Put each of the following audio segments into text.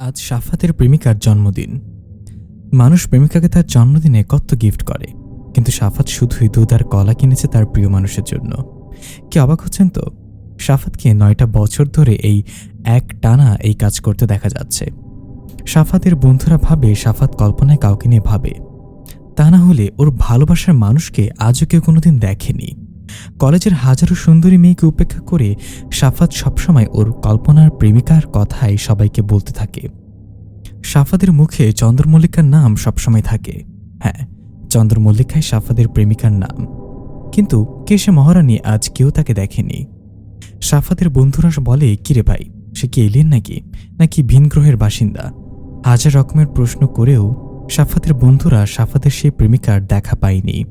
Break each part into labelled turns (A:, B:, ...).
A: আজ সাফাতের প্রেমিকার জন্মদিন। মানুষ প্রেমিকাকে তার জন্মদিনে কত গিফট করে, কিন্তু সাফাত শুধুই দুধ আর কলা কিনেছে তার প্রিয় মানুষের জন্য। কি অবাক হচ্ছেন তো? সাফাতকে নয়টা বছর ধরে এই এক টানা এই কাজ করতে দেখা যাচ্ছে। সাফাতের বন্ধুরা ভাবে, সাফাত কল্পনায় কাউকে নিয়ে ভাবে। তা না হলে ওর ভালোবাসার মানুষকে আজও কেউ কোনোদিন দেখেনি। কলেজের হাজারো সুন্দরী মেয়েকে উপেক্ষা করে সাফাত সবসময় ওর কল্পনার প্রেমিকার কথাই সবাইকে বলতে থাকে। সাফাদের মুখে চন্দ্রমল্লিকার নাম সবসময় থাকে। হ্যাঁ চন্দ্রমল্লিকাই সাফাদের প্রেমিকার নাম। কিন্তু কে সে মহারানী আজ কেউ তাকে দেখেনি। সাফাদের বন্ধুরা বলে, কিরে ভাই, সে কি এলিয়েন নাকি? নাকি ভিন গ্রহের বাসিন্দা? হাজার রকমের প্রশ্ন করেও সাফাতের বন্ধুরা সাফাতের সেই প্রেমিকার দেখা পায়নি।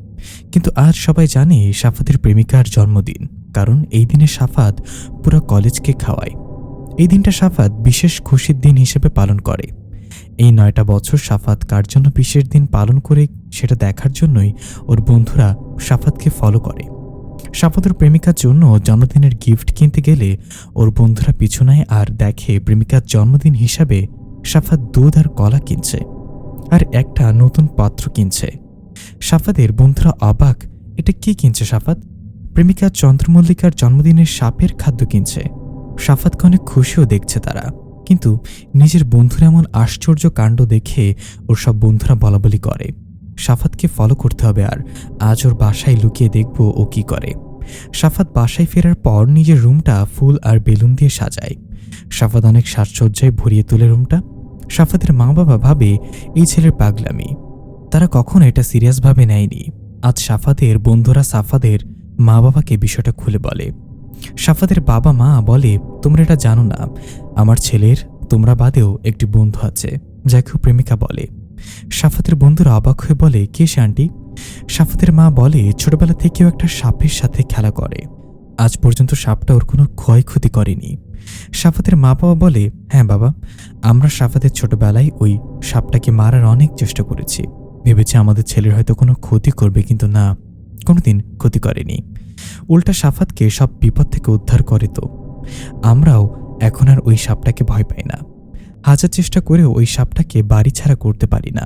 A: কিন্তু আজ সবাই জানে সাফাতের প্রেমিকার জন্মদিন, কারণ এই দিনে সাফাত পুরো কলেজকে খাওয়ায়। এই দিনটা সাফাত বিশেষ খুশির দিন হিসেবে পালন করে। এই নয়টা বছর সাফাত কার জন্য বিশেষ দিন পালন করে সেটা দেখার জন্যই ওর বন্ধুরা সাফাতকে ফলো করে। সাফাতের প্রেমিকার জন্য জন্মদিনের গিফট কিনতে গেলে ওর বন্ধুরা পিছু নেয় আর দেখে প্রেমিকার জন্মদিন হিসাবে সাফাত দুধ আর কলা কিনছে। আর একটা নতুন পাত্র কিনছে। সাফাদের বন্ধুরা অবাক, এটা কি কিনছে সাফাত? প্রেমিকা চন্দ্রমল্লিকার জন্মদিনের সাপের খাদ্য কিনছে। সাফাতকে অনেক খুশিও দেখছে তারা। কিন্তু নিজের বন্ধুর এমন আশ্চর্য কাণ্ড দেখে ওর সব বন্ধুরা বলাবলি করে। সাফাতকে ফলো করতে হবে আর আজ ওর বাসায় লুকিয়ে দেখব ও কি করে। সাফাত বাসায় ফেরার পর নিজের রুমটা ফুল আর বেলুন দিয়ে সাজায়। সাফাত অনেক সাজসজ্জায় ভরিয়ে তোলে রুমটা। সাফাতের মা বাবা ভাবে, এই ছেলের পাগলামি। তারা কখনো এটা সিরিয়াসভাবে নেয়নি। আজ সাফাতের বন্ধুরা সাফাদের মা বাবাকে বিষয়টা খুলে বলে। সাফাদের বাবা মা বলে, তোমরা এটা জানো না। আমার ছেলের তোমরা বাদেও একটি বন্ধু আছে, যাকে প্রেমিকা বলে। সাফাতের বন্ধুরা অবাক হয়ে বলে, কে সে, আন্টি? সাফাতের মা বলে, ছোটবেলা থেকেও একটা সাপের সাথে খেলা করে। আজ পর্যন্ত সাপটা ওর কোনো ক্ষয়ক্ষতি করেনি। সাফাতের মা বাবা বলে হ্যাঁ বাবা, আমরা সাফাতের ছোটবেলায় ওই সাপটাকে মারার অনেক চেষ্টা করেছি। ভেবেছে আমাদের ছেলের হয়তো কোনো ক্ষতি করবে, কিন্তু না, কোনোদিন ক্ষতি করেনি। উল্টা সাফাতকে সব বিপদ থেকে উদ্ধার করে তো। আমরাও এখন আর ওই সাপটাকে ভয় পাই না। হাজার চেষ্টা করেও ওই সাপটাকে বাড়ি ছাড়া করতে পারি না।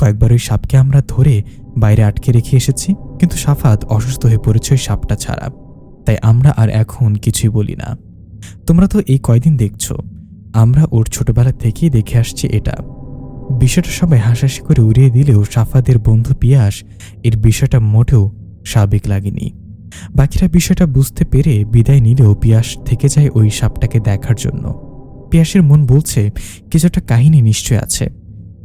A: কয়েকবার ওই সাপকে আমরা ধরে বাইরে আটকে রেখে এসেছি, কিন্তু সাফাত অসুস্থ হয়ে পড়েছে ওই সাপটা ছাড়া। তাই আমরা আর এখন কিছুই বলি না। তোমরা তো এই কয়দিন দেখছ। আমরা ওর ছোটবেলা থেকেই দেখে আসছি এটা। বিষয়টা সবাই হাসাহাসি করে উড়িয়ে দিলেও সাফাদের বন্ধু পিয়াস এর বিষয়টা মোটেও স্বাভাবিক লাগেনি। বাকিরা বিষয়টা বুঝতে পেরে বিদায় নিলেও পিয়াস থেকে যায় ওই সাপটাকে দেখার জন্য। পিয়াসের মন বলছে কিছু একটা কাহিনী নিশ্চয় আছে।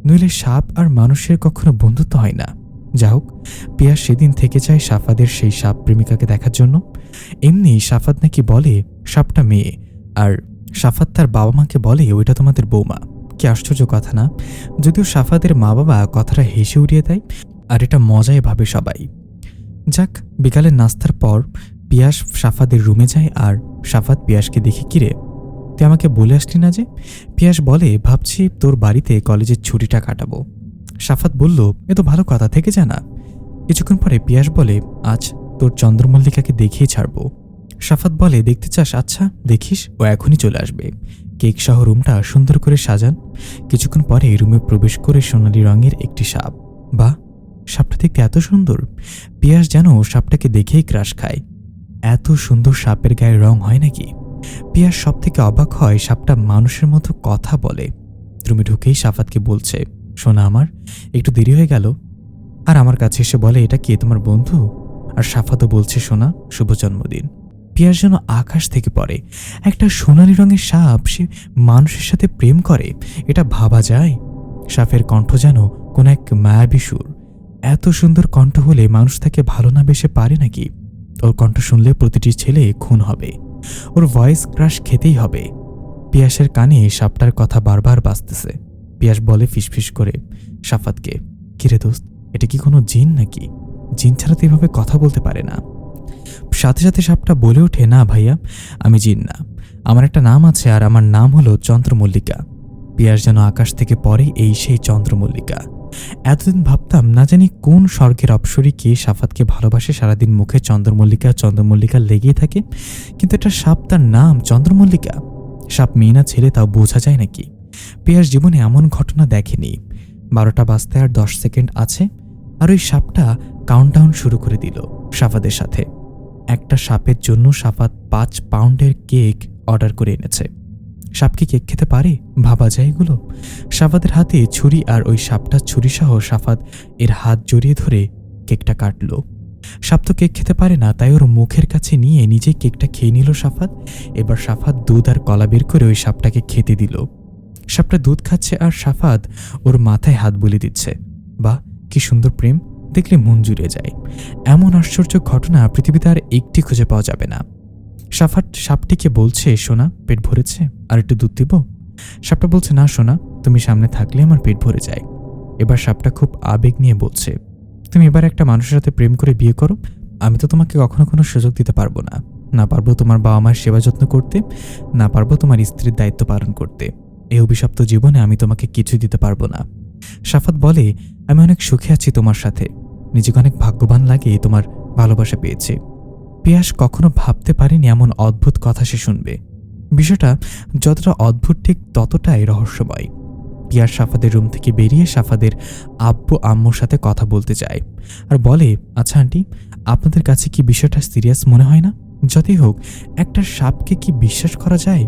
A: নইলে সাপ আর মানুষের কখনো বন্ধুত্ব হয় না। যা হোক, পিয়াস সেদিন থেকে যায় সাফাদের সেই সাপ প্রেমিকাকে দেখার জন্য। এমনি সাফাত নাকি বলে, সাপটা মেয়ে। আর সাফাত তার বাবা মাকে বলে, ওইটা তোমাদের বৌমা। কি আশ্চর্য কথা না? যদিও সাফাদের মা বাবা কথাটা হেসে উড়িয়ে দেয়, আর এটা মজায় ভাবে সবাই। যাক বিকালে নাস্তার পর পিয়াস সাফাদের রুমে যায়, আর সাফাত পিয়াসকে দেখে কিরে তুই আমাকে বলে আসলি না যে? পিয়াস বলে, ভাবছি তোর বাড়িতে কলেজের ছুটিটা কাটাবো। সাফাত বলল, এ তো ভালো কথা, থেকে জানা কিছুক্ষণ পরে পিয়াস বলে, আজ তোর চন্দ্রমল্লিকাকে দেখিয়ে ছাড়বো। সাফাত বলে, দেখতে চাস? আচ্ছা দেখিস, ও এখনই চলে আসবে। কেক সহ রুমটা সুন্দর করে সাজান। কিছুক্ষণ পরে রুমে প্রবেশ করে সোনালি রঙের একটি সাপ। বা সাপটা দেখতে এত সুন্দর। পিয়াস যেন সাপটাকে দেখেই ক্রাশ খায়। এত সুন্দর সাপের গায়ে রং হয় নাকি? পিয়াস সব থেকে অবাক হয়, সাপটা মানুষের মতো কথা বলে। রুমে ঢুকেই সাফাতকে বলছে, শোনা আমার, একটু দেরি হয়ে গেল। আর আমার কাছে এসে বলে, এটা কে, তোমার বন্ধু আর সাফাতও বলছে সোনা শুভ জন্মদিন পিয়াস যেন আকাশ থেকে পড়ে। একটা সোনালি রঙের সাপ, সে মানুষের সাথে প্রেম করে। এটা ভাবা যায়? সাপের কণ্ঠ যেন কোন এক মায়াবী সুর। এত সুন্দর কণ্ঠ হলে মানুষ তাকে ভালো না বেসে পারে নাকি? ওর কণ্ঠ শুনলে প্রতিটি ছেলে খুন হবে। ওর ভয়েস ক্রাশ খেতেই হবে। পিয়াসের কানে সাপটার কথা বারবার বাজতেছে। পিয়াস বলে ফিসফিস করে, সাফাতকে, কিরে দোস্ত, এটা কি কোনো জিন নাকি? জিন ছাড়া তো এভাবে কথা বলতে পারে না। সাথে সাথে সাপটা বলে ওঠে, না ভাইয়া, আমি জিন না। আমার একটা নাম আছে আর আমার নাম হলো চন্দ্রমল্লিকা। পিয়াস যেন আকাশ থেকে পড়ে এই সেই চন্দ্রমল্লিকা। এতদিন ভাবতাম, না জানি কোন স্বর্গের অপসরী কে সাফাতকে ভালোবাসে, সারাদিন মুখে চন্দ্রমল্লিকা চন্দ্রমল্লিকা লেগেই থাকে। কিন্তু এটা সাপ তার নাম চন্দ্রমল্লিকা। সাপ মেয়ে না ছেলে, তাও বোঝা যায় নাকি? পিয়াস জীবনে এমন ঘটনা দেখেনি। বারোটা বাজতে আর দশ সেকেন্ড আছে, আর ওই সাপটা কাউন্টডাউন শুরু করে দিল সাফাদের সাথে। একটা সাপের জন্য সাফাত পাঁচ পাউন্ডের কেক অর্ডার করে এনেছে। সাপ কি কেক খেতে পারে? ভাবা যায় এগুলো। সাফাদের হাতে ছুরি আর ওই সাপটার ছুরি সহ সাফাত এর হাত জড়িয়ে ধরে কেকটা কাটল। সাপ তো কেক খেতে পারে না, তাই ওর মুখের কাছে নিয়ে নিজেই কেকটা খেয়ে নিল সাফাত। এবার সাফাত দুধ আর কলা বের করে ওই সাপটাকে খেতে দিল। সাপটা দুধ খাচ্ছে আর সাফাত ওর মাথায় হাত বুলিয়ে দিচ্ছে। বা কি সুন্দর প্রেম। দেখলে মন জুড়ে যায়। এমন আশ্চর্য ঘটনা পৃথিবীতে আর একটি খুঁজে পাওয়া যাবে না। সাফাট সাপটিকে বলছে, সোনা, পেট ভরেছে? আর একটু দুধ দিব? সাপটা বলছে, না, সোনা, তুমি সামনে থাকলে আমার পেট ভরে যায়। এবার সাপটা খুব আবেগ নিয়ে বলছে, তুমি এবার একটা মানুষের সাথে প্রেম করে বিয়ে করো। আমি তো তোমাকে কখনো কোনো সুযোগ দিতে পারব না। না পারব তোমার বাবা মার সেবা যত্ন করতে, না পারব তোমার স্ত্রীর দায়িত্ব পালন করতে। এই অভিশপ্ত জীবনে আমি তোমাকে কিছু দিতে পারব না। সাফাত বলে, আমি অনেক সুখে আছি তোমার সাথে। নিজেকে অনেক ভাগ্যবান লাগে তোমার ভালোবাসা পেয়েছে। পিয়াস কখনো ভাবতে পারেনি এমন অদ্ভুত কথা সে শুনবে। বিষয়টা যতটা অদ্ভুত, ঠিক ততটাই রহস্যময়। পিয়াস সাফাদের রুম থেকে বেরিয়ে সাফাদের আব্বু আম্মুর সাথে কথা বলতে চায় আর বলে আচ্ছা আন্টি, আপনাদের কাছে কি বিষয়টা সিরিয়াস মনে হয় না? যতই হোক, একটা সাপকে কি বিশ্বাস করা যায়?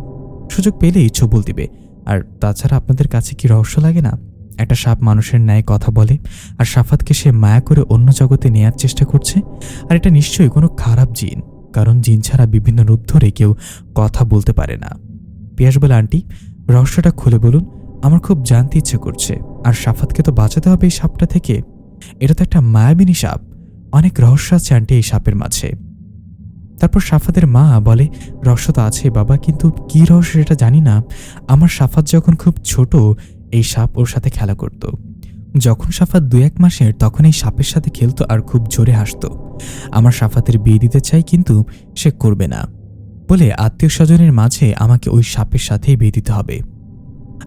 A: সুযোগ পেলেই ছবল দিবে। আর তাছাড়া আপনাদের কাছে কি রহস্য লাগে না? একটা সাপ মানুষের ন্যায় কথা বলে, আর সাফাতকে সে মায়া করে অন্য জগতে নেয়ার চেষ্টা করছে, আর এটা নিশ্চয়ই কোনো খারাপ জিন, কারণ জিন ছাড়া বিভিন্ন রূপ ধরে কেউ কথা বলতে পারে না। পিয়াস বলে, আন্টি, রহস্যটা খুলে বলুন, আমার খুব জানতে ইচ্ছে করছে, আর সাফাতকে তো বাঁচাতে হবে এই সাপটা থেকে। এটা তো একটা মায়াবিনী সাপ, অনেক রহস্য আছে আন্টি এই সাপের মাঝে। তারপর সাফাতের মা বলে, রহস্য তো আছে বাবা, কিন্তু কি রহস্য এটা জানি না। আমার সাফাত যখন খুব ছোট এই সাপ ওর সাথে খেলা করত। যখন সাফাত দু এক মাসের, তখন এই সাপের সাথে খেলতো আর খুব জোরে হাসত। আমার সাফাতের বিয়ে দিতে চাই কিন্তু সে করবে না। বলে আত্মীয় স্বজনের মাঝে আমাকে ওই সাপের সাথেই বিয়ে দিতে হবে।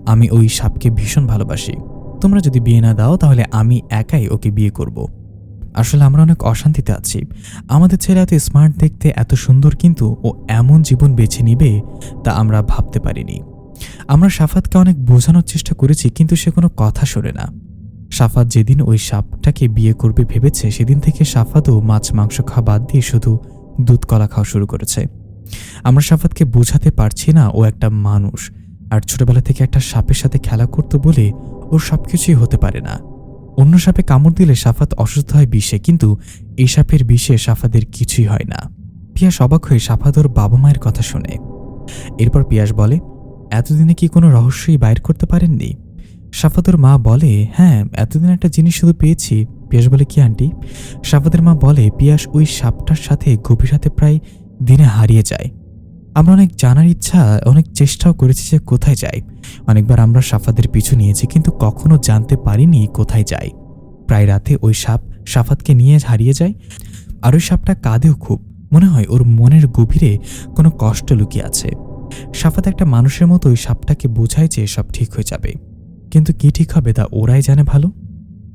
A: আমি ওই সাপকে ভীষণ ভালোবাসি। তোমরা যদি বিয়ে না দাও, তাহলে আমি একাই ওকে বিয়ে করব। আসলে আমরা অনেক অশান্তিতে আছি। আমাদের ছেলে এত স্মার্ট দেখতে, এত সুন্দর কিন্তু ও এমন জীবন বেছে নিবে তা আমরা ভাবতে পারিনি। আমরা সাফাতকে অনেক বোঝানোর চেষ্টা করেছি, কিন্তু সে কোনো কথা শোনে না। সাফাত যেদিন ওই সাপটাকে বিয়ে করবে ভেবেছে, সেদিন থেকে সাফাতও মাছ, মাংস খাওয়া বাদ দিয়ে শুধু দুধ, কলা খাওয়া শুরু করেছে। আমরা সাফাতকে বোঝাতে পারছি না ও একটা মানুষ, আর ছোটবেলা থেকে একটা সাপের সাথে খেলা করতো বলে ওর সবকিছুই হতে পারে না। অন্য সাপে কামড় দিলে সাফাত অসুস্থ হয় বিষে, কিন্তু এই সাপের বিষে সাফাদের কিছুই হয় না। পিয়াস অবাক হয়ে সাফাত ওর বাবা মায়ের কথা শোনে। এরপর পিয়াস বলে এতদিনে কি কোনো রহস্যই বাইর করতে পারেননি? সাফাতের মা বলে হ্যাঁ এতদিন একটা জিনিস শুধু পেয়েছি। পিয়াস বলে, কি আন্টি? সাফাতের মা বলে, পিয়াস ওই সাপটার সাথে গভীর রাতে প্রায় দিনে হারিয়ে যায়। আমরা অনেক জানার ইচ্ছা, অনেক চেষ্টাও করেছি যে কোথায় যাই অনেকবার আমরা সাফাদের পিছু নিয়েছি, কিন্তু কখনো জানতে পারিনি কোথায় যাই প্রায় রাতে ওই সাপ সাফাতকে নিয়ে হারিয়ে যায়, আর ওই সাপটা কাঁদেও খুব। মনে হয় ওর মনের গভীরে কোনো কষ্ট লুকিয়ে আছে। সাফাত একটা মানুষের মতো ওই সাপটাকে বোঝায় যে সব ঠিক হয়ে যাবে। কিন্তু কি ঠিক হবে তা ওরাই জানে ভালো?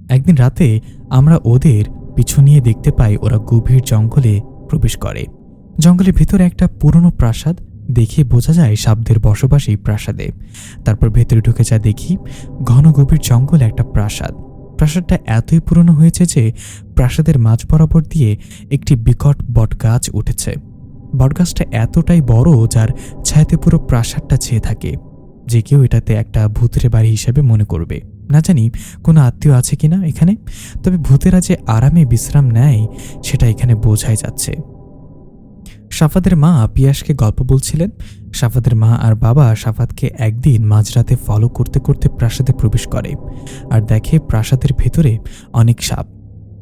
A: একদিন রাতে আমরা ওদের পিছু নিয়ে দেখতে পাই ওরা গভীর জঙ্গলে প্রবেশ করে। জঙ্গলের ভেতরে একটা পুরনো প্রাসাদ দেখে বোঝা যায় সাপদের বসবাস এই প্রাসাদে। তারপর ভেতরে ঢুকে যা দেখি, ঘন গভীর জঙ্গলে একটা প্রাসাদ। প্রাসাদটা এতই পুরনো হয়েছে যে প্রাসাদের মাঝ বরাবর দিয়ে একটি বিকট বটগাছ উঠেছে। বটগাছটা এতটাই বড় যার ছায়াতে পুরো প্রাসাদটা ছেয়ে থাকে, যে কেউ এটাতে একটা ভূতের বাড়ি হিসেবে মনে করবে। না জানি কোনো আত্মীয় আছে কিনা এখানে, তবে ভূতেরা যে আরামে বিশ্রাম নেয়, সেটা এখানে বোঝাই যাচ্ছে। সাফাদের মা পিয়াসকে গল্প বলছিলেন। সাফাদের মা আর বাবা সাফাতকে একদিন মাঝরাতে ফলো করতে করতে প্রাসাদে প্রবেশ করে আর দেখে প্রাসাদের ভেতরে অনেক সাপ।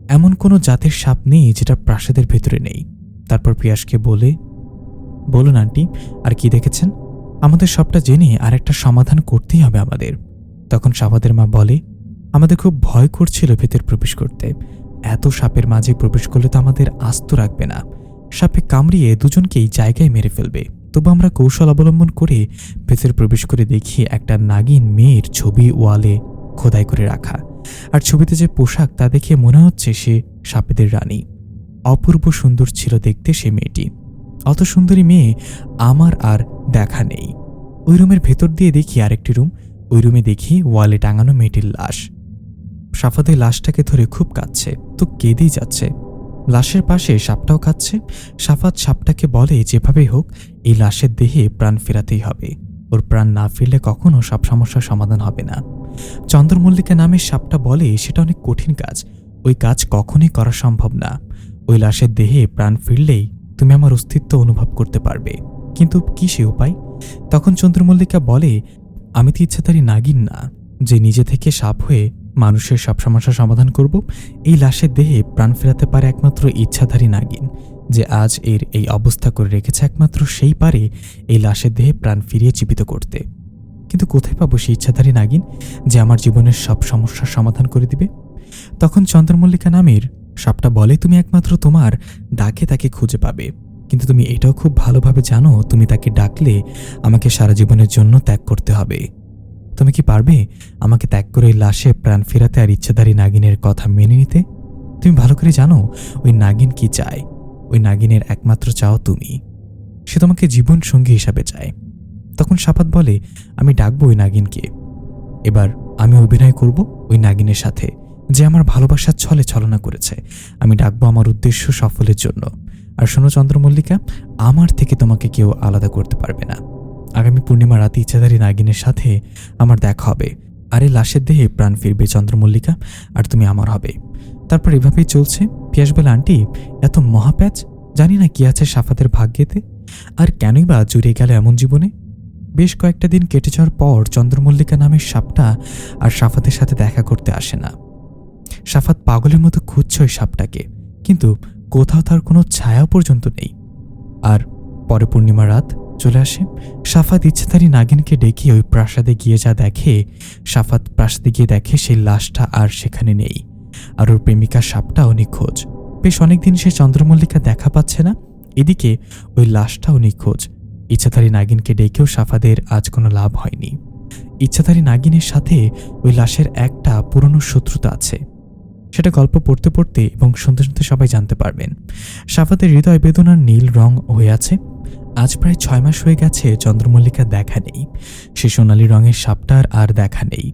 A: এমন কোনো জাতের সাপ নেই যেটা প্রাসাদের ভেতরে নেই। তারপর পিয়াসকে বলে, বলুন আন্টি, আর কি দেখেছেন? আমাদের সবটা জেনে আর একটা সমাধান করতেই হবে আমাদের। তখন সাফাদের মা বলে, আমাদের খুব ভয় করছিল ভেতর প্রবেশ করতে। এত সাপের মাঝে প্রবেশ করলে তো আমাদের আস্ত রাখবে না। সাপে কামড়িয়ে দুজনকেই জায়গায় মেরে ফেলবে। তবু আমরা কৌশল অবলম্বন করে ভেতরে প্রবেশ করে দেখি একটা নাগিন মেয়ের ছবি ওয়ালে খোদাই করে রাখা। আর ছবিতে যে পোশাক তা দেখে মনে হচ্ছে সে সাপেদের রানী। অপূর্ব সুন্দর ছিল দেখতে সে মেয়েটি। অত সুন্দরী মেয়ে আমার আর দেখা নেই। ওই রুমের ভেতর দিয়ে দেখি আরেকটি রুম। ওই রুমে দেখি ওয়ালে টাঙানো মেয়েটির লাশ। সাফাত লাশটাকে ধরে খুব কাঁদছে, তো কেঁদেই যাচ্ছে। লাশের পাশে সাপটাও কাঁদছে। সাফাত সাপটাকে বলে, যেভাবেই হোক, এই লাশের দেহে প্রাণ ফেরাতেই হবে। ওর প্রাণ না ফিরলে কখনো সব সমস্যার সমাধান হবে না। চন্দ্রমল্লিকা নামের সাপটা বলে, সেটা অনেক কঠিন কাজ। ওই কাজ কখনই করা সম্ভব না। ওই লাশের দেহে প্রাণ ফিরলেই তুমি আমার অস্তিত্ব অনুভব করতে পারবে। কিন্তু কি সে উপায়? তখন চন্দ্রমল্লিকা বলে, আমি তো ইচ্ছাধারী নাগিন না, যে নিজে থেকে সাপ হয়ে মানুষের সব সমস্যা সমাধান করব। এই লাশের দেহে প্রাণ ফেরাতে পারে একমাত্র ইচ্ছাধারী নাগিন, যে আজ এর এই অবস্থা করে রেখেছে একমাত্র সেই পারে এই লাশের দেহে প্রাণ ফিরিয়ে জীবিত করতে। কিন্তু কোথায় পাবো সেই ইচ্ছাধারী নাগিন, যে আমার জীবনের সব সমস্যার সমাধান করে দিবে? তখন চন্দ্রমল্লিকা নামের সাপটা বলে তুমি একমাত্র তোমার ডাকে তাকে খুঁজে পাবে। কিন্তু তুমি এটাও খুব ভালোভাবে জানো, তুমি তাকে ডাকলে আমাকে সারা জীবনের জন্য ত্যাগ করতে হবে। তুমি কি পারবে আমাকে ত্যাগ করে লাশে প্রাণ ফেরাতে আর ইচ্ছাধারী নাগিনের কথা মেনে নিতে? তুমি ভালো করে জানো ওই নাগিন কি চায়। ওই নাগিনের একমাত্র চাও তুমি। সে তোমাকে জীবন সঙ্গী হিসাবে চায়। তখন সাপাত বলে, আমি ডাকবো ওই নাগিনকে। এবার আমি অভিনয় করব ওই নাগিনের সাথে। যে আমার ভালোবাসার ছলে ছলনা করেছে। আমি ডাকবো আমার উদ্দেশ্য সফলের জন্য। আর শোনো চন্দ্রমল্লিকা, আমার থেকে তোমাকে কেউ আলাদা করতে পারবে না। আগামী পূর্ণিমা রাতে ইচ্ছাধারী নাগিনের সাথে আমার দেখা হবে। আর লাশের দেহে প্রাণ ফিরবে চন্দ্রমল্লিকা, আর তুমি আমার হবে। তারপর এভাবেই চলছে। পিয়াস বলে, আন্টি, এত মহাপ্যাচ? জানি না কি আছে সাফাতের ভাগ্যেতে। আর কেনই বা জুড়ে গেল এমন জীবনে? বেশ কয়েকটা দিন কেটে যাওয়ার পর চন্দ্রমল্লিকা নামের সাপটা আর সাফাতের সাথে দেখা করতে আসে না। সাফাত পাগলের মতো খুঁজছে ওই সাপটাকে, কিন্তু কোথাও তার কোনো ছায়া পর্যন্ত নেই। আর পরে পূর্ণিমা রাত চলে আসে। সাফাত ইচ্ছাধারী নাগিনকে ডেকে ওই প্রাসাদে গিয়ে যা দেখে, সাফাত প্রাসাদে গিয়ে দেখে সেই লাশটা আর সেখানে নেই। আর ওর প্রেমিকা সাপটাও নিখোঁজ। বেশ অনেকদিন সে চন্দ্রমল্লিকা দেখা পাচ্ছে না। এদিকে ওই লাশটাও নিখোঁজ। ইচ্ছাধারী নাগিনকে ডেকেও সাফাদের আজ কোনো লাভ হয়নি। ইচ্ছাধারী নাগিনের সাথে ওই লাশের একটা পুরনো শত্রুতা আছে। সেটা গল্প পড়তে পড়তে এবং শুনতে শুনতে সবাই জানতে পারবেন। সাফাতের হৃদয় বেদনার নীল রং হয়ে আছে। আজ প্রায় ছয় মাস হয়ে গেছে চন্দ্রমল্লিকা দেখা নেই। সে সোনালি রঙের সাপটার আর দেখা নেই।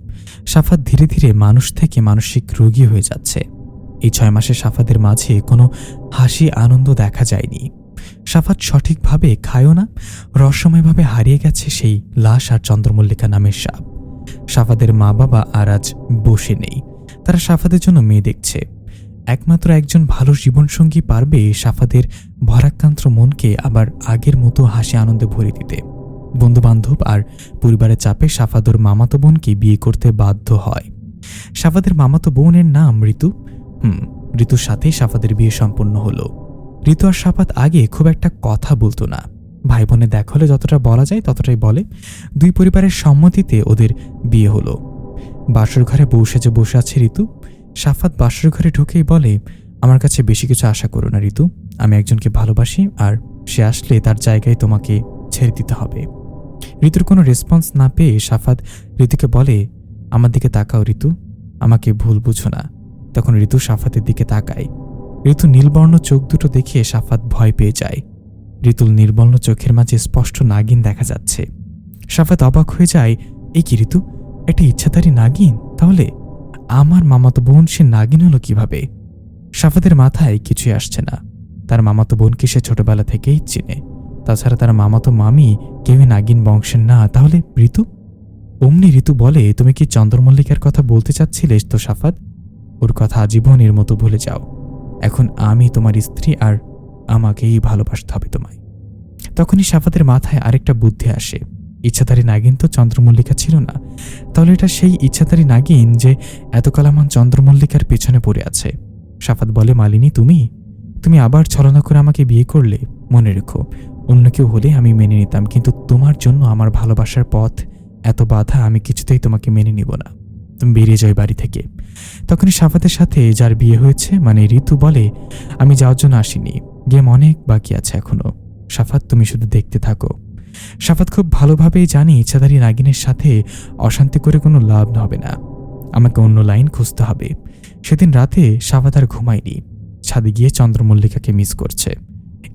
A: সাফাত ধীরে ধীরে মানুষ থেকে মানসিক রোগী হয়ে যাচ্ছে। এই ছয় মাসে সাফাতের মাঝে কোনো হাসি, আনন্দ দেখা যায়নি। সাফাত সঠিকভাবে খায়ও না, রহস্যময়ভাবে হারিয়ে গেছে সেই লাশ আর চন্দ্রমল্লিকা নামের সাপ। সাফাদের মা বাবা আর আজ বসে নেই। তারা সাফাদের জন্য মেয়ে দেখছে। একমাত্র একজন ভালো জীবনসঙ্গী পারবে সাফাদের ভরাক্রান্ত মনকে আবার আগের মতো হাসি আনন্দে ভরে দিতে। বন্ধুবান্ধব আর পরিবারের চাপে সাফাদর মামাতো বোনকে বিয়ে করতে বাধ্য হয়। সাফাদের মামাতো বোনের নাম ঋতু। হুম, ঋতুর সাথেই সাফাদের বিয়ে সম্পন্ন হলো। ঋতু আর সাফাত আগে খুব একটা কথা বলতো না। ভাই বোনে দেখা হলে যতটা বলা যায় ততটাই বলে। দুই পরিবারের সম্মতিতে ওদের বিয়ে হলো। বাসর ঘরে বউ সেজে বসে আছে ঋতু। সাফাত বাসর ঘরে ঢুকেই বলে, আমার কাছে বেশি কিছু আশা করো না ঋতু। আমি একজনকে ভালোবাসি আর সে আসলে তার জায়গায় তোমাকে ছেড়ে দিতে হবে। ঋতুর কোনো রেসপন্স না পেয়ে সাফাত ঋতুকে বলে, আমার দিকে তাকাও ঋতু, আমাকে ভুল বুঝো না। তখন ঋতু সাফাতের দিকে তাকায়। ঋতু নীলবর্ণ চোখ দুটো দেখে সাফাত ভয় পেয়ে যায়। ঋতুল নির্বর্ণ চোখের মাঝে স্পষ্ট নাগিন দেখা যাচ্ছে। সাফাত অবাক হয়ে যায় এই কি ঋতু? একটা ইচ্ছাধারী নাগিন? তাহলে আমার মামাতো বোন সে নাগিন হলো কীভাবে? সাফাদের মাথায় কিছুই আসছে না। তার মামাতো বোনকে সে ছোটবেলা থেকেই চিনে। তাছাড়া তার মামাতো মামি কেউই নাগিন বংশের না। তাহলে ঋতু? অমনি ঋতু বলে, তুমি কি চন্দ্রমল্লিকার কথা বলতে চাচ্ছিলে তো সাফাত ওর কথা আজীবনের মতো ভুলে যাও। এখন আমি তোমার স্ত্রী আর আমাকেই ভালোবাসতে হবে তোমায়। তখনই সাফাতের মাথায় আরেকটা বুদ্ধি আসে। ইচ্ছাধারী নাগিন তো চন্দ্রমল্লিকা ছিল না। তাহলে এটা সেই ইচ্ছাধারী নাগিন যে এতকাল আমার চন্দ্রমল্লিকার পেছনে পড়ে আছে। সাফাত বলে, মালিনী, তুমি? তুমি আবার ছলনা করে আমাকে বিয়ে করলে? মনে রেখো, অন্য কেউ হলে আমি মেনে নিতাম, কিন্তু তোমার জন্য আমার ভালোবাসার পথ, এত বাধা আমি কিছুতেই তোমাকে মেনে নিব না। তুমি বেরিয়ে যাও এই বাড়ি থেকে। তখনই সাফাতের সাথে যার বিয়ে হয়েছে মানে ঋতু বলে, আমি যাওয়ার জন্য আসিনি। গেম অনেক বাকি আছে এখনও। সাফাত, তুমি শুধু দেখতে থাকো। সাফাত খুব ভালোভাবেই জানি ইচ্ছাধারী নাগিনের সাথে অশান্তি করে কোনো লাভ হবে না। আমাকে অন্য লাইন খুঁজতে হবে। সেদিন রাতে সাফাত আর ঘুমায়নি। ছাদে গিয়ে চন্দ্রমল্লিকাকে মিস করছে।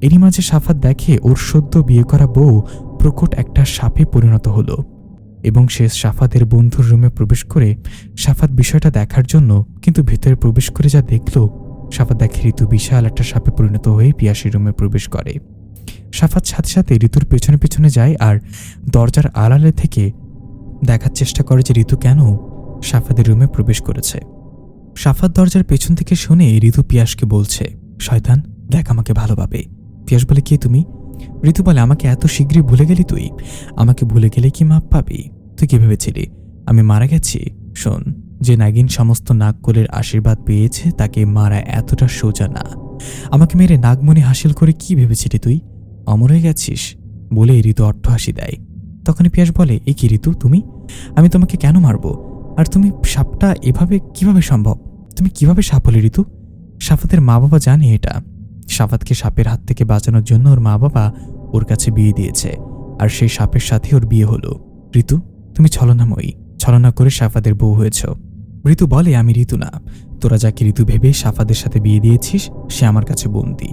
A: এরই মাঝে সাফাত দেখে ওর সদ্য বিয়ে করা বউ প্রকট একটা সাপে পরিণত হলো এবং সে সাফাতের বন্ধুর রুমে প্রবেশ করে সাফাত বিষয়টা দেখার জন্য কিন্তু ভেতরে প্রবেশ করে যা দেখল সাফাত দেখে ঋতু বিশাল একটা সাপে পরিণত হয়ে পিয়াসের রুমে প্রবেশ করে। সাফাত সাথে সাথে ঋতুর পেছনে পেছনে যায় আর দরজার আড়ালে থেকে দেখার চেষ্টা করে যে ঋতু কেন সাফাতের রুমে প্রবেশ করেছে। সাফাত দরজার পেছন থেকে শুনে ঋতু পিয়াসকে বলছে, শয়তান, দেখ আমাকে ভালোভাবে। পিয়াস বলে, কে তুমি? ঋতু বলে, আমাকে এত শীঘ্রই ভুলে গেলি তুই। আমাকে ভুলে গেলে কি মাপ পাবি? তুই কি ভেবেছিলি? আমি মারা গেছি? শোন, যে নাগিন সমস্ত নাগকুলের আশীর্বাদ পেয়েছে, তাকে মারা এতটা সোজা না। আমাকে মেরে নাগমণি হাসিল করে কি ভেবেছিলি তুই? অমর হয়ে গেছিস? বলে ঋতু হাসি দেয়। তখনই পিয়াস বলে, এ কি ঋতু? তুমি? আমি তোমাকে কেন মারবো? আর তুমি সাপটা এভাবে কীভাবে সম্ভব? তুমি কীভাবে সাপ হলে ঋতু? সাফাতের মা বাবা জানে এটা। সাফাতকে সাপের হাত থেকে বাঁচানোর জন্য ওর মা বাবা ওর কাছে বিয়ে দিয়েছে, আর সেই সাপের সাথে ওর বিয়ে হলো। ঋতু, তুমি ছলনাময়ী। ছলনা করে সাফাদের বউ হয়েছ। ঋতু বলে, আমি ঋতু না। তোরা যাকে ঋতু ভেবে সাফাদের সাথে বিয়ে দিয়েছিস, সে আমার কাছে বন্দি।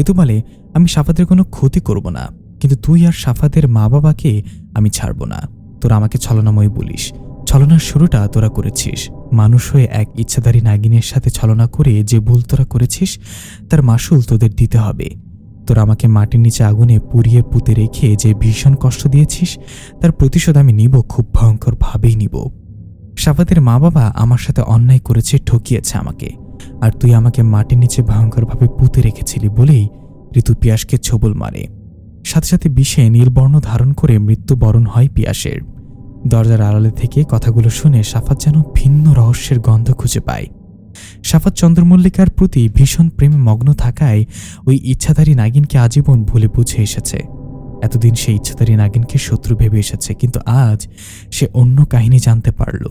A: ঋতু বলে আমি সাফাদের কোনো ক্ষতি করব না, কিন্তু তুই আর সাফাদের মা বাবাকে আমি ছাড়ব না। তোরা আমাকে ছলনাময়ী বলিস। ছলনার শুরুটা তোরা করেছিস। মানুষ হয়ে এক ইচ্ছাধারী নাগিনের সাথে ছলনা করে যে ভুল তোরা করেছিস, তার মাসুল তোদের দিতে হবে। তোরা আমাকে মাটির নিচে আগুনে পুড়িয়ে পুঁতে রেখে যে ভীষণ কষ্ট দিয়েছিস, তার প্রতিশোধ আমি নিব, খুব ভয়ঙ্করভাবেই নিব। সাফাদের মা বাবা আমার সাথে অন্যায় করেছে, ঠকিয়েছে আমাকে। আর তুই আমাকে মাটির নিচে ভয়ঙ্করভাবে পুঁতে রেখেছিলি বলেই ঋতু পিয়াসকে ছবল মারে। সাথে সাথে বিষে নীলবর্ণ ধারণ করে মৃত্যুবরণ হয় পিয়াসের। দরজার আড়ালে থেকে কথাগুলো শুনে সাফাত যেন ভিন্ন রহস্যের গন্ধ খুঁজে পায়। সাফাত চন্দ্রমল্লিকার প্রতি ভীষণ প্রেমে মগ্ন থাকায় ওই ইচ্ছাধারী নাগিনকে আজীবন ভুলে বুঝে এসেছে। এতদিন সে ইচ্ছাধারী নাগিনকে শত্রু ভেবে এসেছে, কিন্তু আজ সে অন্য কাহিনী জানতে পারল।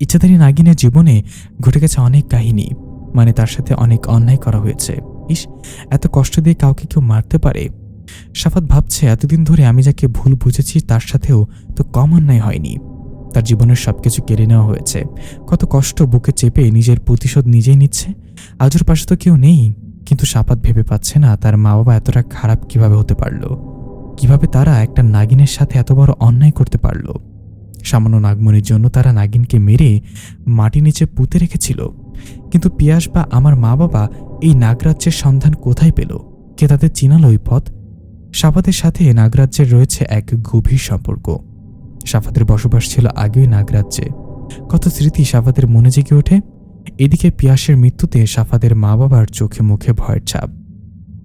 A: ইচ্ছাধারী নাগিনের জীবনে ঘটে গেছে অনেক কাহিনী মানে তার সাথে অনেক অন্যায় করা হয়েছে। ইস, এত কষ্ট দিয়ে কাউকে কেউ মারতে পারে? সাফাত ভাবছে, এতদিন ধরে আমি যাকে ভুল বুঝেছি, তার সাথেও তো কম অন্যায় হয়নি। তার জীবনের সবকিছু কেড়ে নেওয়া হয়েছে। কত কষ্ট বুকে চেপে নিজের প্রতিশোধ নিজেই নিচ্ছে। আজর পাশে তো কেউ নেই। কিন্তু সাপাত ভেবে পাচ্ছে না, তার মা বাবা এতটা খারাপ কীভাবে হতে পারল? কীভাবে তারা একটা নাগিনের সাথে এত বড় অন্যায় করতে পারল? সামান্য নাগমণির জন্য তারা নাগিনকে মেরে মাটি নিচে পুঁতে রেখেছিল। কিন্তু পিয়াস বা আমার মা বাবা এই নাগরাজ্যের সন্ধান কোথায় পেল? কে তাদের চিনালো ওই পথ? সাফাতের সাথে নাগরাজ্যের রয়েছে এক গভীর সম্পর্ক। সাফাতের বসবাস ছিল আগেই নাগরাজ্যে। কত স্মৃতি সাফাতের মনে জেগে ওঠে? এদিকে পিয়াসের মৃত্যুতে সাফাদের মা বাবার চোখে মুখে ভয়ের ছাপ।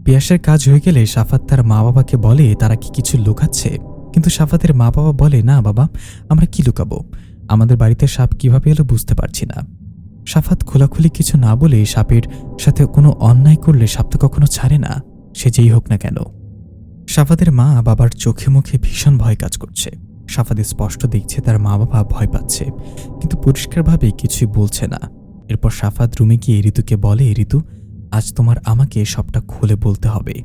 A: পিয়াসের কাজ হয়ে গেলে সাফাত তার মা বাবাকে বলে, তারা কি কিছু লুকাচ্ছে? কিন্তু সাফাতের মা বাবা বলে, না বাবা, আমরা কি লুকাবো? আমাদের বাড়িতে সাপ কীভাবে এলো বুঝতে পারছি না। সাফাত খোলাখুলি কিছু না বলে সাপের সাথে কোনো অন্যায় করলে সাপ তো কখনো ছাড়ে না, সে যেই হোক না কেন। সাফাদের মা বাবার চোখে মুখে ভীষণ ভয় কাজ করছে। সাফাদে স্পষ্ট দেখছে, তার মা বাবা ভয় পাচ্ছে, কিন্তু পরিষ্কারভাবে কিছুই বলছে না। এরপর সাফাদ রুমে গিয়ে ঋতুকে বলে, ঋতু, আজ তোমার আমাকে সবটা খুলে বলতে হবে।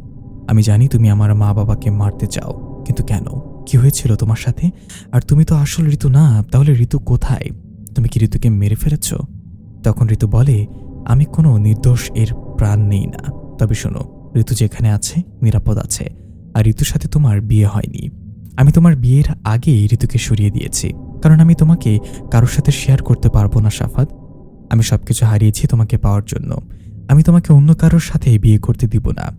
A: আমি জানি তুমি আমার মা বাবাকে মারতে চাও, কিন্তু কেন? কি হয়েছিল তোমার সাথে? আর তুমি তো আসল ঋতু না, তাহলে ঋতু কোথায়? তুমি কি ঋতুকে মেরে ফেলেছ? তখন ঋতু বলে, আমি কোনো নির্দোষ এর প্রাণ নেই না। তবে শোনো, ঋতু যেখানে আছে, নিরাপদ আছে। আর ঋতুর সাথে তোমার বিয়ে হয়নি। আমি তোমার বিয়ের আগেই ঋতুকে সরিয়ে দিয়েছি। কারণ আমি তোমাকে কারোর সাথে শেয়ার করতে পারব না, সাফাত। আমি সবকিছু হারিয়েছি তোমাকে পাওয়ার জন্য। আমি তোমাকে অন্য কারোর সাথে বিয়ে করতে দিব না।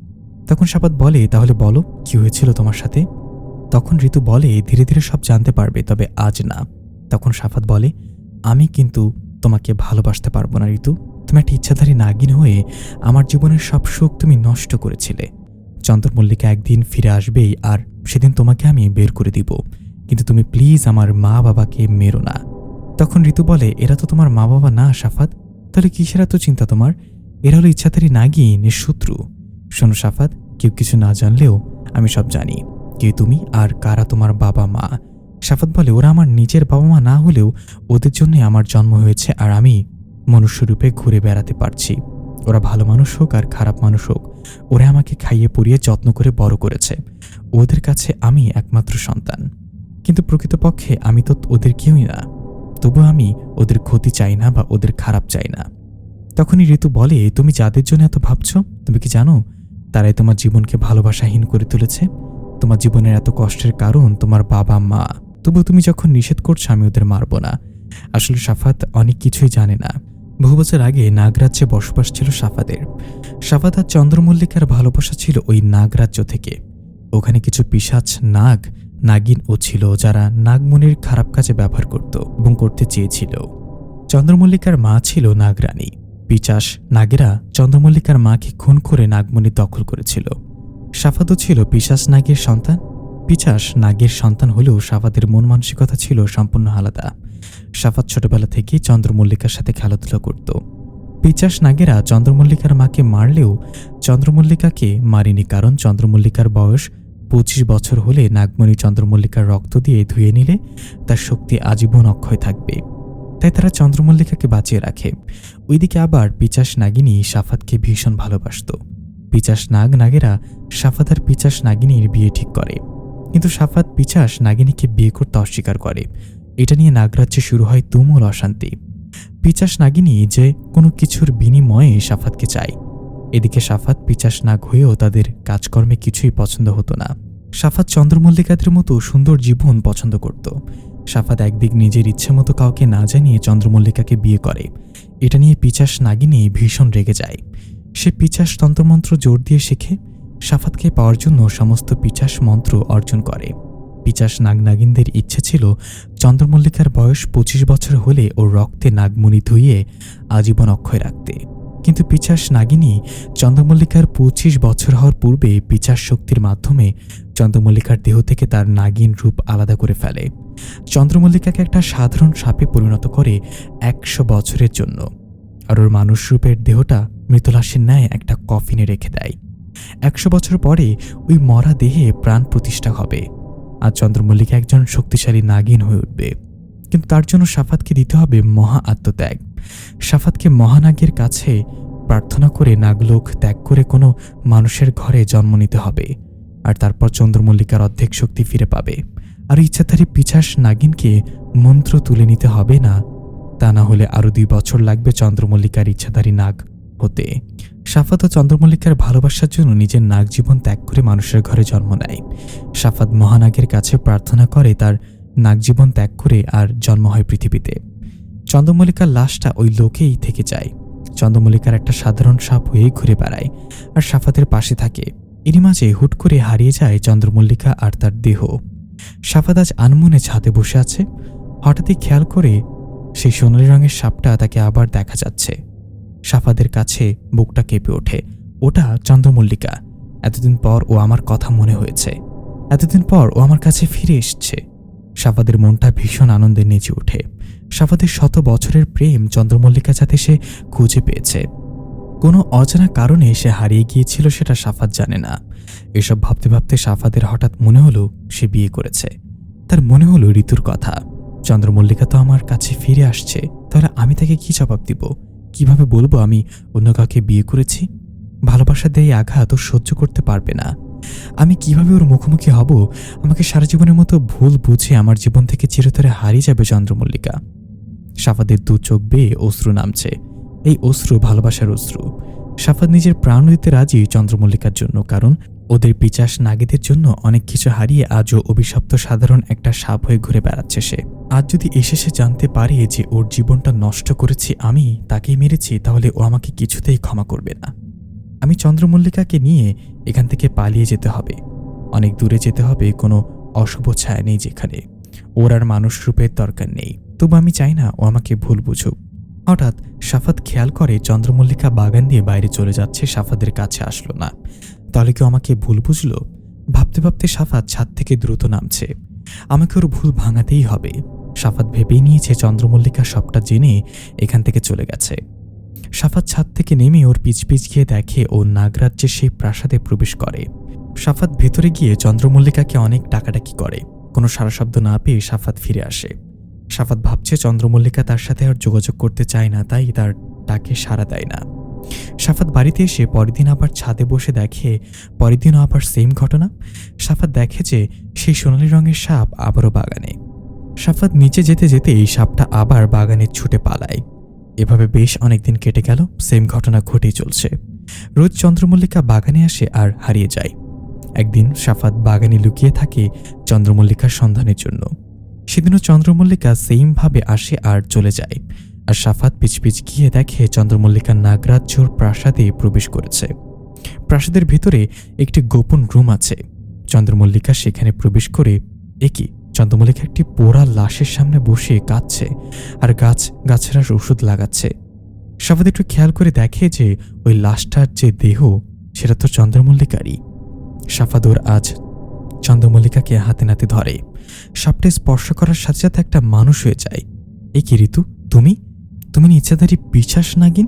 A: তখন সাপাত বলে, তাহলে বলো, কি হয়েছিল তোমার সাথে? তখন ঋতু বলে, ধীরে ধীরে সব জানতে পারবে, তবে আজ না। তখন সাফাত বলে, আমি কিন্তু তোমাকে ভালোবাসতে পারব না, ঋতু। তুমি একটা ইচ্ছাধারী নাগিন হয়ে আমার জীবনের সব সুখ তুমি নষ্ট করেছিলে। চন্দ্রমল্লিকা একদিন ফিরে আসবেই আর সেদিন তোমাকে আমি বের করে দিব। কিন্তু তুমি প্লিজ আমার মা বাবাকে মেরো না। তখন ঋতু বলে, এরা তো তোমার মা বাবা না, সাফাত। তাহলে কিসের এত চিন্তা তোমার? এরা হলো ইচ্ছাধারী নাগিন, এর শত্রু। শোনো সাফাত, কেউ কিছু না জানলেও আমি সব জানি। কে তুমি আর কারা তোমার বাবা মা সাফাত বলে, ওরা আমার নিজের বাবা মা না হলেও ওদের জন্যই আমার জন্ম হয়েছে আর আমি মনুষ্যরূপে ঘুরে বেড়াতে পারছি। ওরা ভালো মানুষ হোক আর খারাপ মানুষ হোক, ওরা আমাকে খাইয়ে পরিয়ে যত্ন করে বড় করেছে। ওদের কাছে আমি একমাত্র সন্তান। কিন্তু প্রকৃতপক্ষে আমি তো ওদের কেউই না। তবু আমি ওদের ক্ষতি চাই না বা ওদের খারাপ চাই না। তখনই ঋতু বলে, তুমি যাদের জন্য এত ভাবছ, তুমি কি জানো? তারাই তোমার জীবনকে ভালোবাসাহীন করে তুলেছে। তোমার জীবনের এত কষ্টের কারণ তোমার বাবা মা তবু তুমি যখন নিষেধ করছ, আমি ওদের মারব না। আসলে সাফাত অনেক কিছুই জানে না। বহু বছর আগে নাগরাজ্যে বসবাস ছিল সাফাদের সাফাত আর চন্দ্রমল্লিকার ভালোবাসা ছিল ওই নাগরাজ্য থেকে। ওখানে কিছু পিসাচ নাগ, নাগিন ও ছিল যারা নাগমনির খারাপ কাজে ব্যবহার করত এবং করতে চেয়েছিল। চন্দ্রমল্লিকার মা ছিল নাগরানী। পিচাস নাগেরা চন্দ্রমল্লিকার মাকে খুন করে নাগমণি দখল করেছিল। সাফাতও ছিল পিশাস নাগের সন্তান। পিচাস নাগের সন্তান হলেও সাফাদের মন মানসিকতা ছিল সম্পূর্ণ আলাদা। সাফাত ছোটবেলা থেকেই চন্দ্রমল্লিকার সাথে খেলাধুলা করত। পিচাস নাগেরা চন্দ্রমল্লিকার মাকে মারলেও চন্দ্রমল্লিকাকে মারিনি কারণ চন্দ্রমল্লিকার বয়স পঁচিশ বছর হলে নাগমণি চন্দ্রমল্লিকার রক্ত দিয়ে ধুয়ে নিলে তার শক্তি আজীবন অক্ষয় থাকবে। তাই তারা চন্দ্রমল্লিকাকে বাঁচিয়ে রাখে। ওইদিকে আবার পিচাস নাগিনী সাফাতকে ভীষণ ভালোবাসত। পিচাস নাগ নাগেরা সাফাত আর পিচাস নাগিনীর বিয়ে ঠিক করে। কিন্তু সাফাত পিচাস নাগিনীকে বিয়ে করতে অস্বীকার করে। এটা নিয়ে নাগরাজ্যে শুরু হয় তুমুল অশান্তি। পিচাস নাগিনী যে কোনো কিছুর বিনিময়ে সাফাতকে চায়। এদিকে সাফাত পিচাস নাগ হয়েও তাদের কাজকর্মে কিছুই পছন্দ হতো না। সাফাত চন্দ্রমল্লিকাদের মতো সুন্দর জীবন পছন্দ করত। সাফাত একদিক নিজের ইচ্ছে মতো কাউকে না জানিয়ে চন্দ্রমল্লিকাকে বিয়ে করে। এটা নিয়ে পিচাস নাগিনী ভীষণ রেগে যায়। সে পিচাস তন্ত্রমন্ত্র জোর দিয়ে শেখে সাফাতকে পাওয়ার জন্য সমস্ত পিচাস মন্ত্র অর্জন করে। পিচাস নাগনাগিনদের ইচ্ছে ছিল চন্দ্রমল্লিকার বয়স পঁচিশ বছর হলে ওর রক্তে নাগমণি ধুইয়ে আজীবন অক্ষয় রাখতে। কিন্তু পিচাস নাগিনী চন্দ্রমল্লিকার পঁচিশ বছর হওয়ার পূর্বে পিচাস শক্তির মাধ্যমে চন্দ্রমল্লিকার দেহ থেকে তার নাগিন রূপ আলাদা করে ফেলে। চন্দ্রমল্লিকাকে একটা সাধারণ সাপে পরিণত করে একশো বছরের জন্য। আর ওর মানুষ রূপের দেহটা মৃতলাসের ন্যায় একটা কফিনে রেখে দেয়। একশো বছর পরে ওই মরা দেহে প্রাণ প্রতিষ্ঠা হবে। আর চন্দ্রমল্লিকা একজন শক্তিশালী নাগিন হয়ে উঠবে। কিন্তু তার জন্য সাফাতকে দিতে হবে মহা আত্মত্যাগ। সাফাতকে মহানাগের কাছে প্রার্থনা করে নাগলোক ত্যাগ করে কোনো মানুষের ঘরে জন্ম নিতে হবে। আর তারপর চন্দ্রমল্লিকার অর্ধেক শক্তি ফিরে পাবে। আর ইচ্ছাধারী পিছাস নাগিনকে মন্ত্র তুলে নিতে হবে না। তা না হলে আরও দুই বছর লাগবে চন্দ্রমল্লিকার ইচ্ছাধারী নাগ হতে। সাফাত ও চন্দ্রমল্লিকার ভালোবাসার জন্য নিজের নাগ জীবন ত্যাগ করে মানুষের ঘরে জন্ম নেয়। সাফাত মহানাগের কাছে প্রার্থনা করে তার নাগ জীবন ত্যাগ করে আর জন্ম হয় পৃথিবীতে। চন্দ্রমল্লিকার লাশটা ওই লোকেই থেকে যায়। চন্দ্রমল্লিকার একটা সাধারণ সাপ হয়েই ঘুরে বেড়ায় আর সাফাতের পাশে থাকে। এরই মাঝে হুট করে হারিয়ে যায় চন্দ্রমল্লিকা আর তার দেহ। সাফাত আজ আনমনে ছাদে বসে আছে। হঠাৎই খেয়াল করে সেই সোনালি রঙের সাপটা তাকে আবার দেখা যাচ্ছে। সাফাদের কাছে বুকটা কেঁপে ওঠে। ওটা চন্দ্রমল্লিকা। এতদিন পর ও আমার কথা মনে হয়েছে। এতদিন পর ও আমার কাছে ফিরে এসছে। সাফাদের মনটা ভীষণ আনন্দে নেচে ওঠে। সাফাদের শত বছরের প্রেম চন্দ্রমল্লিকা যাতে সে খুঁজে পেয়েছে। কোনো অজানা কারণে সে হারিয়ে গিয়েছিল সেটা সাফাত জানে না। এসব ভাবতে ভাবতে সাফাদের হঠাৎ মনে হলো সে বিয়ে করেছে। তার মনে হলো ঋতুর কথা। চন্দ্রমল্লিকা তো আমার কাছে ফিরে আসছে, তাহলে আমি তাকে কি জবাব দিব? কীভাবে বলব আমি অন্য কাউকে বিয়ে করেছি? ভালোবাসা দেয় আঘাত ও সহ্য করতে পারবে না। আমি কীভাবে ওর মুখোমুখি হব? আমাকে সারা জীবনের মতো ভুল বুঝে আমার জীবন থেকে চিরতরে হারিয়ে যাবে চন্দ্রমল্লিকা। সাফাদের দু চোখ বেয়ে অশ্রু নামছে। এই অশ্রু ভালোবাসার অশ্রু। সাফাদ নিজের প্রাণ দিতে রাজি চন্দ্রমল্লিকার জন্য, কারণ ওদের পিচাস নাগীদের জন্য অনেক কিছু হারিয়ে আজও অভিশপ্ত সাধারণ একটা সাপ হয়ে ঘুরে বেড়াচ্ছে সে। আজ যদি এসে সে জানতে পারে যে ওর জীবনটা নষ্ট করেছি আমি, তাকেই মেরেছি, তাহলে ও আমাকে কিছুতেই ক্ষমা করবে না। আমি চন্দ্রমল্লিকাকে নিয়ে এখান থেকে পালিয়ে যেতে হবে। অনেক দূরে যেতে হবে, কোনো অশুভ ছায়া নেই যেখানে। ওর আর মানুষ রূপের দরকার নেই। তবু আমি চাই না ও আমাকে ভুল বুঝুক। হঠাৎ সাফাত খেয়াল করে চন্দ্রমল্লিকা বাগান দিয়ে বাইরে চলে যাচ্ছে সাফাদের কাছে আসলো না। তাহলে কেউ আমাকে ভুল বুঝলো? ভাবতে ভাবতে সাফাত ছাদ থেকে দ্রুত নামছে। আমাকে ওর ভুল ভাঙাতেই হবে। সাফাত ভেবেই নিয়েছে চন্দ্রমল্লিকা সবটা জেনে এখান থেকে চলে গেছে। সাফাত ছাদ থেকে নেমে ওর পিচ পিচ গিয়ে দেখে ও নাগরাজ্যের সেই প্রাসাদে প্রবেশ করে। সাফাত ভেতরে গিয়ে চন্দ্রমল্লিকাকে অনেক ডাকাডাকি করে। কোনো সারা শব্দ না পেয়ে সাফাত ফিরে আসে। সাফাত ভাবছে চন্দ্রমল্লিকা তার সাথে আর যোগাযোগ করতে চায় না, তাই তার ডাকে সাড়া দেয় না। সাফাত বাড়িতে এসে পরের দিন আবার ছাদে বসে দেখে, পরের দিনও আবার সেম ঘটনা। সাফাত দেখে যে সেই সোনালি রঙের সাপ আবারও বাগানে। সাফাত নিচে যেতে যেতে এই সাপটা আবার বাগানে ছুটে পালায়। এভাবে বেশ অনেকদিন কেটে গেল সেম ঘটনা ঘটেই চলছে। রোজ চন্দ্রমল্লিকা বাগানে আসে আর হারিয়ে যায়। একদিন সাফাত বাগানে লুকিয়ে থাকে চন্দ্রমল্লিকার সন্ধানের জন্য। সেদিনও চন্দ্রমল্লিকা সেমভাবে আসে আর চলে যায়। আর সাফাত পিছপিছ গিয়ে দেখে চন্দ্রমল্লিকা নাগরাজ্যর প্রাসাদে প্রবেশ করেছে। প্রাসাদের ভিতরে একটি গোপন রুম আছে। চন্দ্রমল্লিকা সেখানে প্রবেশ করে একই চন্দ্রমল্লিকা একটি পোড়া লাশের সামনে বসে কাঁদছে আর গাছ গাছের ওষুধ লাগাচ্ছে। সাফাত একটু খেয়াল করে দেখে যে ওই লাশটার যে দেহ, সেটা তো চন্দ্রমল্লিকারই। সাফাদোর আজ চন্দ্রমল্লিকাকে হাতে নাতে ধরে। সাপটে স্পর্শ করার সাথে সাথে একটা মানুষ হয়ে যায়। এ কি ঋতু, তুমি? তুমি নিচ্ছাধারী বিশ্বাস নাগিন?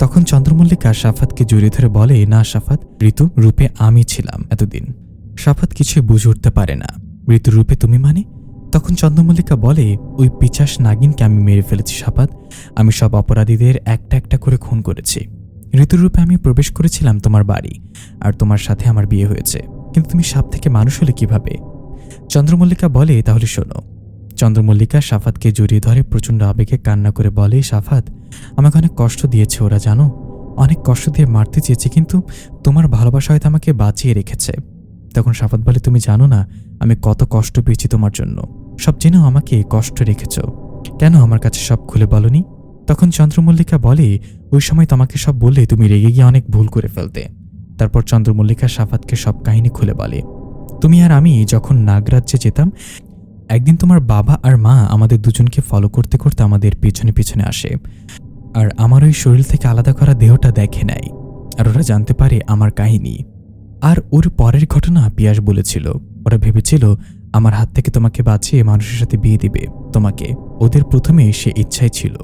A: তখন চন্দ্রমল্লিকা সাফাতকে জড়িয়ে ধরে বলে, না সাফাত, ঋতু রূপে আমি ছিলাম এতদিন। সাফাত কিছুই বুঝে উঠতে পারে না। ঋতু রূপে তুমি মানে? তখন চন্দ্রমল্লিকা বলে, ওই পিচাস নাগিনকে আমি মেরে ফেলেছি, সাফাত। আমি সব অপরাধীদের একটা একটা করে খুন করেছি। ঋতুর রূপে আমি প্রবেশ করেছিলাম তোমার বাড়ি, আর তোমার সাথে আমার বিয়ে হয়েছে। কিন্তু তুমি সাপ থেকে মানুষ হলে কীভাবে? চন্দ্রমল্লিকা বলে, তাহলে শোনো চন্দ্রমল্লিকা সাফাতকে জড়িয়ে ধরে প্রচণ্ড আবেগে কান্না করে বলে, সাফাত, আমাকে অনেক কষ্ট দিয়েছে ওরা, জানো? অনেক কষ্ট দিয়ে মারতে চেয়েছে, কিন্তু তোমার ভালোবাসা হয়তো আমাকে বাঁচিয়ে রেখেছে। তখন সাফাত বলে, তুমি জানো না, আমি কত কষ্ট পেয়েছি তোমার জন্য। সব জেনেও আমাকে কষ্ট রেখেছ। কেন আমার কাছে সব খুলে বলনি? তখন চন্দ্রমল্লিকা বলে, ওই সময় তোমাকে সব বললে তুমি রেগে গিয়ে অনেক ভুল করে ফেলতে। তারপর চন্দ্রমল্লিকা সাফাতকে সব কাহিনী খুলে বলে, তুমি আর আমি যখন নাগরাজ্যে যেতাম একদিন তোমার বাবা আর মা আমাদের দুজনকে ফলো করতে করতে আমাদের পেছনে পেছনে আসে। আর আমার ওই শরীর থেকে আলাদা করা দেহটা দেখে নেয়। আর ওরা জানতে পারে আমার কাহিনী। আর ওর পরের ঘটনা পিয়াস বলেছিল। ওরা ভেবেছিল, আমার হাত থেকে তোমাকে বাঁচিয়ে মানুষের সাথে বিয়ে দিবে। তোমাকে। ওদের প্রথমে সে ইচ্ছাই ছিল।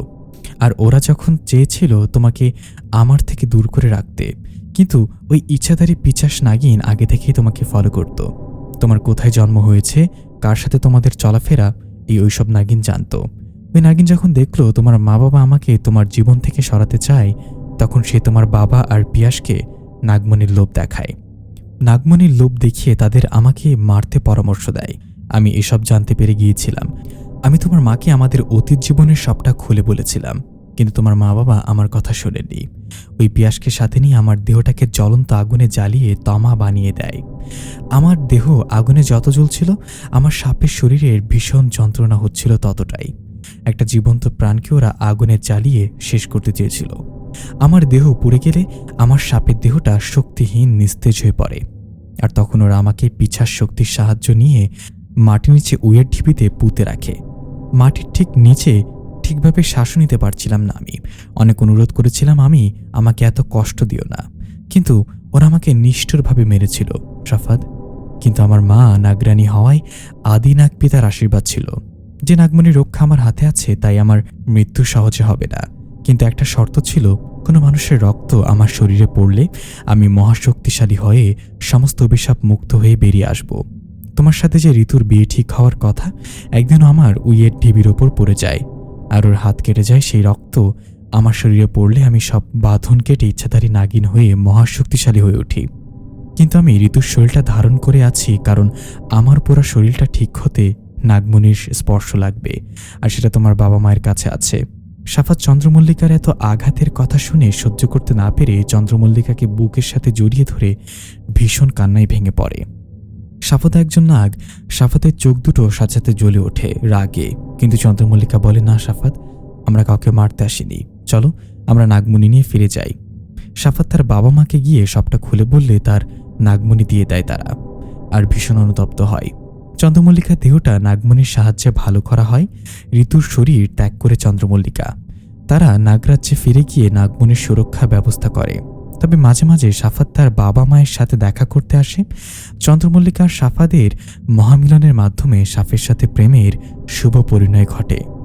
A: আর ওরা যখন চেয়েছিল তোমাকে আমার থেকে দূর করে রাখতে, কিন্তু ওই ইচ্ছাধারী পিচাস নাগিন আগে থেকেই তোমাকে ফলো করত। তোমার কোথায় জন্ম হয়েছে কার সাথে তোমাদের চলাফেরা? এই ওইসব নাগিন জানতো। ওই নাগিন যখন দেখল তোমার মা বাবা আমাকে তোমার জীবন থেকে সরাতে চায়, তখন সে তোমার বাবা আর পিয়াসকে নাগমণির লোভ দেখায়। নাগমণির লোভ দেখিয়ে তাদের আমাকে মারতে পরামর্শ দেয়। আমি এসব জানতে পেরে গিয়েছিলাম। আমি তোমার মাকে আমাদের অতীত জীবনের সবটা খুলে বলেছিলাম। কিন্তু তোমার মা বাবা আমার কথা শোনেনি ওই পিয়াসকে সাথে নিয়ে আমার দেহটাকে জ্বলন্ত আগুনে জ্বালিয়ে তমা বানিয়ে দেয়। আমার দেহ আগুনে যত জ্বলছিল, আমার সাপের শরীরের ভীষণ যন্ত্রণা হচ্ছিল ততটাই। একটা জীবন্ত প্রাণকে ওরা আগুনে জ্বালিয়ে শেষ করতে চেয়েছিল। আমার দেহ পুড়ে গেলে আমার সাপের দেহটা শক্তিহীন নিস্তেজ হয়ে পড়ে। আর তখন ওরা আমাকে পিছার শক্তির সাহায্য নিয়ে মাটির নিচে উয়ের ঢিপিতে পুঁতে রাখে। মাটির ঠিক নিচে ঠিকভাবে শ্বাস নিতে পারছিলাম না আমি। অনেক অনুরোধ করেছিলাম আমি, আমাকে এত কষ্ট দিও না। কিন্তু ওরা আমাকে নিষ্ঠুরভাবে মেরেছিল সাফাদ কিন্তু আমার মা নাগরানী হওয়ায় আদি নাগ পিতার আশীর্বাদ ছিল। যে নাগমণির রক্ষা আমার হাতে আছে, তাই আমার মৃত্যু সহজে হবে না। কিন্তু একটা শর্ত ছিল, কোনো মানুষের রক্ত আমার শরীরে পড়লে আমি মহাশক্তিশালী হয়ে সমস্ত অভিশাপ মুক্ত হয়ে বেরিয়ে আসব। তোমার সাথে যে ঋতুর বিয়ে ঠিক হওয়ার কথা, একদিনও আমার উইয়ের ঢিবির ওপর পড়ে যায়। আর ওর হাত কেটে যায় সেই রক্ত আমার শরীরে পড়লে আমি সব বাঁধন কেটে ইচ্ছাধারী নাগিন হয়ে মহাশক্তিশালী হয়ে উঠি। কিন্তু আমি ঋতুর শরীরটা ধারণ করে আছি কারণ আমার পুরো শরীরটা ঠিক হতে নাগমণির স্পর্শ লাগবে আর সেটা তোমার বাবা মায়ের কাছে আছে। সাফাত চন্দ্রমল্লিকার এত আঘাতের কথা শুনে সহ্য করতে না পেরে চন্দ্রমল্লিকাকে বুকের সাথে জড়িয়ে ধরে ভীষণ কান্নায় ভেঙে পড়ে। সাফাত একজন নাগ। সাফাতের চোখ দুটো সাথে জ্বলে ওঠে রাগে। কিন্তু চন্দ্রমল্লিকা বলে, না, সাফাত, আমরা কাউকে মারতে আসিনি। চলো, আমরা নাগমণি নিয়ে ফিরে যাই। সাফাত তার বাবা মাকে গিয়ে সবটা খুলে বললে, তার নাগমণি দিয়ে দেয় তারা। আর ভীষণ অনুতপ্ত হয়। চন্দ্রমল্লিকার দেহটা নাগমণির সাহায্যে ভালো করা হয়। ঋতুর শরীর ত্যাগ করে চন্দ্রমল্লিকা। তারা নাগরাজ্যে ফিরে গিয়ে নাগমণির সুরক্ষা ব্যবস্থা করে। তবে মাঝে মাঝে সাফাত তার বাবা মায়ের সাথে দেখা করতে আসে। চন্দ্রমল্লিকার সাফাদের মহামিলনের মাধ্যমে সাফের সাথে প্রেমের শুভ পরিণয় ঘটে।